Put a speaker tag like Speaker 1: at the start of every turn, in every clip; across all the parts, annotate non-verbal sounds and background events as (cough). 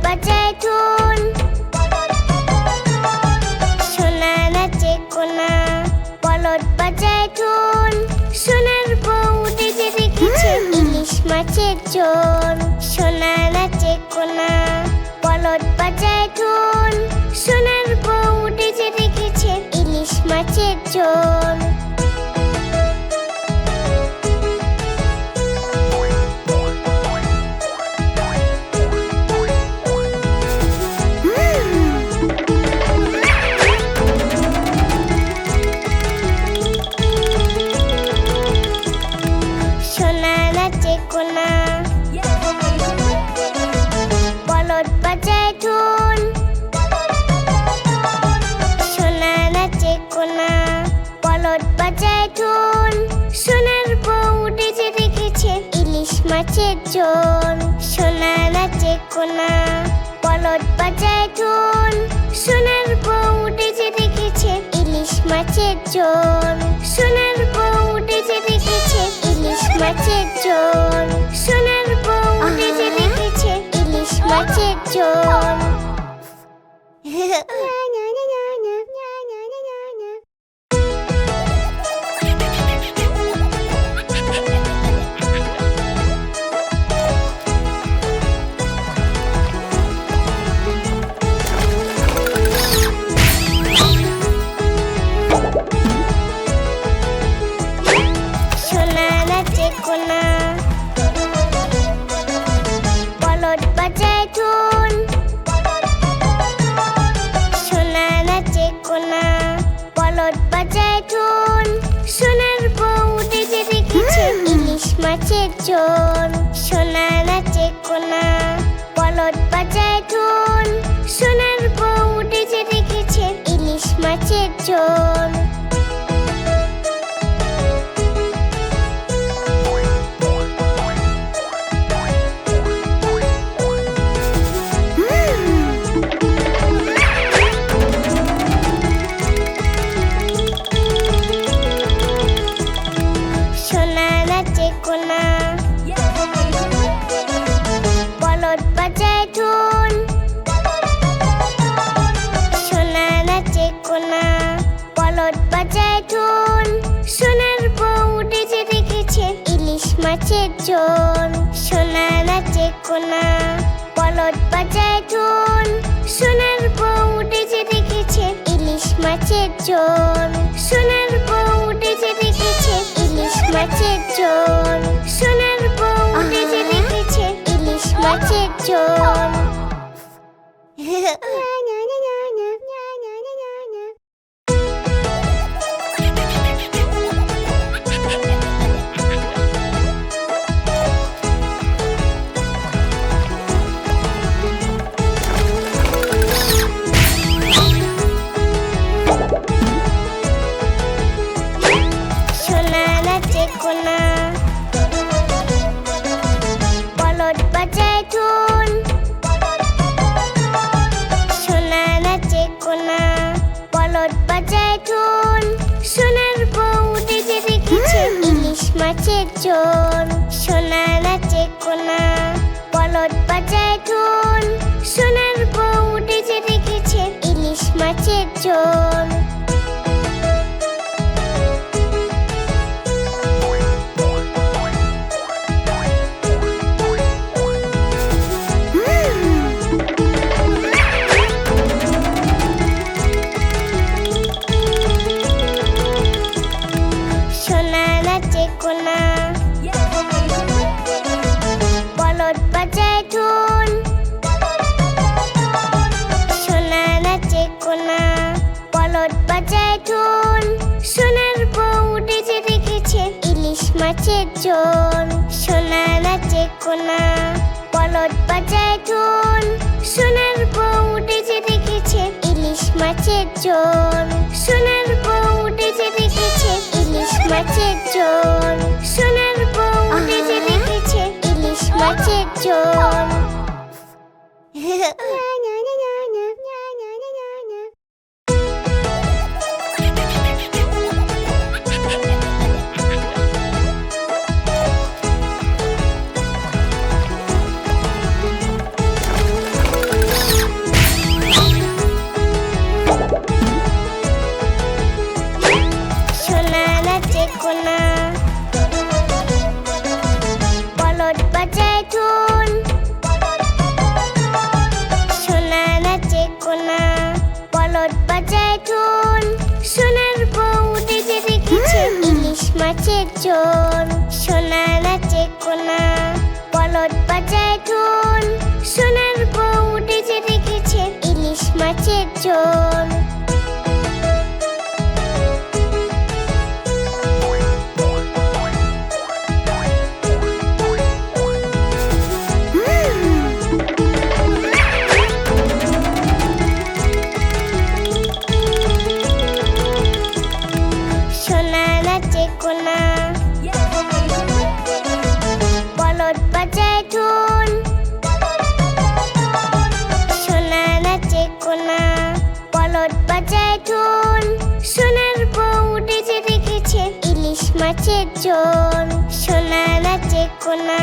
Speaker 1: জৈতুন সোনা নাচে কোনা পলট বা জৈতুন সোনার বউ দেখে দেখেছে ইলিশ মাছের জোন সোনা নাচে কোনা পলট বা জৈতুন সোনার বউ দেখে দেখেছে ইলিশ মাছের জোন কোনা বলদ বাজায় ধুন সোনা নাচে কোনা। বলদ বাজায় ধুন। সোনার বউ উঠেছে রেখেছে ইলিশ মাছের ঝোল। সোনা নাচে কোনা। বলদ বাজায় ধুন। সোনার বউ উঠেছে রেখেছে ইলিশ মাছের ঝোল। সোনার বউ ঝোল সোনা নাচে কোনা বলদ বাজায় ঢোল সোনার বউ উঠেছে দেখেছে ইলিশ মাছের ঝোল ঝোল সোনা নাচে কোনা বলদ বাজায় ধুন। সোনার বউ উঠেছে দেখেছে ইলিশ মাছের ঝোল সোনার বউ উঠেছে দেখেছে ইলিশ মাছের ঝোল সোনার বউ উঠেছে দেখেছে ইলিশ মাছের ঝোল (laughs) ঝোল সোনা নাচে কোনা বলদ বাজায় ধুন, সোনার বউ উঠেছে রেখেছে ইলিশ মাছের ঝোল সোনা নাচে বাজায় ধুন সোনার বউ উঠেছে রেখেছে ইলিশ মাছের ঝোল। সোনা নাচে কোনা বলদ বাজায় ধুন সোনার বউ উঠেছে রেখেছে ইলিশ মাছের ঝোল। সোনার বউ উঠেছে রেখেছে ইলিশ মাছের ঝোল। সোনার বউ উঠেছে রেখেছে ইলিশ মাছের ঝোল। (laughs) মাছের সোনা নাচে কোনা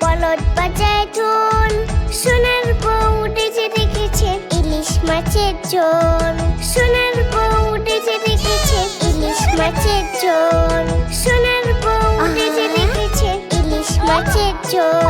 Speaker 1: পলট বাজায় ঢোল সোনার বউ উঠেছে দেখেছে ইলিশ মাছের ঝোল। সোনার বউ উঠেছে দেখেছে ইলিশ মাছের ঝোল। সোনার বউ উঠেছে দেখেছে ইলিশ মাছের ঝোল।